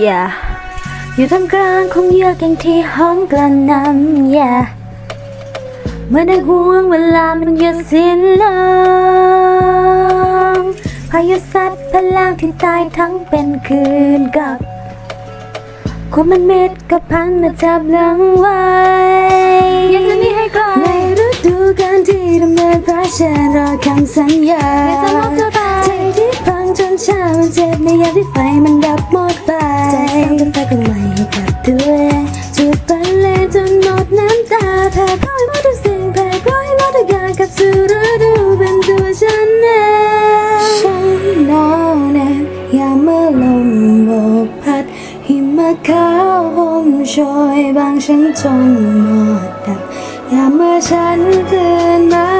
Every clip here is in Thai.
อย่าอยู่ท่ามกลางของเหยื่อแก่งที่ห้องกระหนำอย่าเมื่อได้ห่วงเวลามันหยุดสิ้นลงพายุสัตว์พลังที่ตายทั้งเป็นคืนกับความมันเม็ดกับพันมาจับหลังไว้อยากจะหนีให้ไกลในฤดูกาลที่ดำเนินเพราะฉันรอคำสัญญา เจ็บในยามที่ไฟมันดับหมดไปใจซ้ำกันไปกันใหม่ให้กับตัวเองจุดบันเลงจนหมดน้ำตาแพ้พ่อยหมดทุกสิ่งแพ้พ่อยหมดทุกอย่างกับสู่ฤดูเป็นตัวฉันเองฉันหนาวแน่นยามเมื่อลมโบกพัด หิมะขาวผมโชยบางฉันจนหมดดับยามเมื่อฉันตื่นมา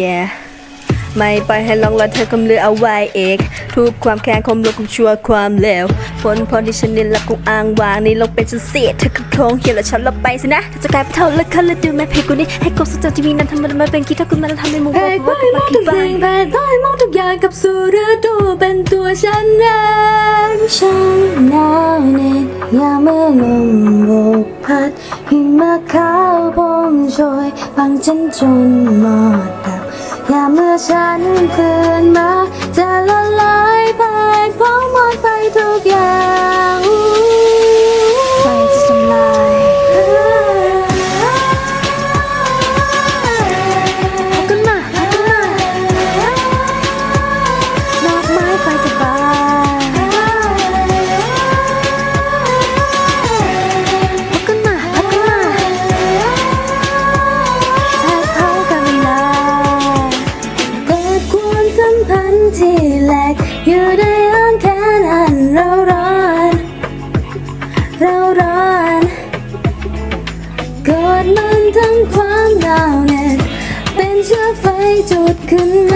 Yeah ไม่ปล่อยให้ลองรอเธอคำลือเอาไว้เอกทุกความแค้นความรู้ความชั่วความเลวผลพอที่ฉันนินและคงอ้างวางนี่ลงเป็นฉันเสียเธอคือโครงเหี่ยแล้วฉันลบไปสินะเธอจะกลายเป็นเท่าเลิกคันและดูแม่เพกูนี้ให้กบสุดจที่มีนั้นทำมันมาเป็นกีตาร์คุณมันทำให้มุกแพ้ก็ให้มองทุกสิ่งแพ้ก็ให้มองทุกอย่างกับสู่ฤดูเป็นตัวฉันเองฉันหนาวเหน็บยามเมื่อลมโบกพัดหิมะขาวผมโชยบางฉันจนหมดดับ ยามเมื่อฉันเพื่อนมา อยู่ในอ้อมแขนอันเราร้อนเราร้อนกอดมันทั้งความหนาวเหน็บเป็นเชื้อไฟจุดขึ้นมา